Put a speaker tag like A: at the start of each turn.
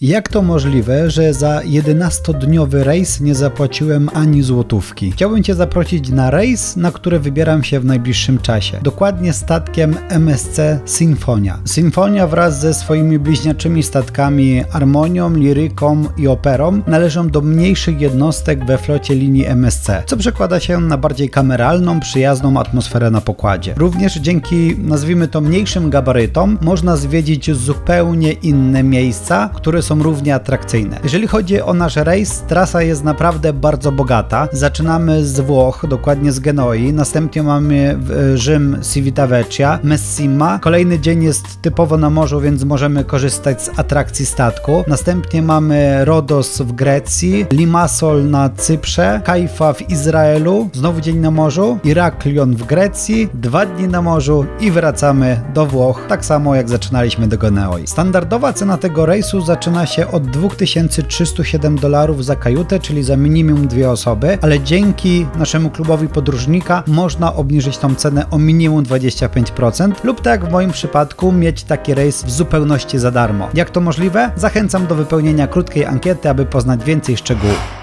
A: Jak to możliwe, że za 11-dniowy rejs nie zapłaciłem ani złotówki? Chciałbym Cię zaprosić na rejs, na który wybieram się w najbliższym czasie. Dokładnie statkiem MSC Sinfonia. Sinfonia wraz ze swoimi bliźniaczymi statkami Armonią, Liryką i Operą należą do mniejszych jednostek we flocie linii MSC, co przekłada się na bardziej kameralną, przyjazną atmosferę na pokładzie. Również dzięki, nazwijmy to mniejszym gabarytom, można zwiedzić zupełnie inne miejsca, które są równie atrakcyjne. Jeżeli chodzi o nasz rejs, trasa jest naprawdę bardzo bogata. Zaczynamy z Włoch, dokładnie z Genoi, następnie mamy e, Rzym, Civitavecchia, Messima. Kolejny dzień jest typowo na morzu, więc możemy korzystać z atrakcji statku. Następnie mamy Rodos w Grecji, Limassol na Cyprze, Haifa w Izraelu, znowu dzień na morzu, Iraklion w Grecji, dwa dni na morzu i wracamy do Włoch, tak samo jak zaczynaliśmy do Geneoi. Standardowa cena tego rejsu zaczyna się od 2307 dolarów za kajutę, czyli za minimum dwie osoby, ale dzięki naszemu klubowi podróżnika można obniżyć tą cenę o minimum 25% lub tak jak w moim przypadku mieć taki rejs w zupełności za darmo. Jak to możliwe? Zachęcam do wypełnienia krótkiej ankiety, aby poznać więcej szczegółów.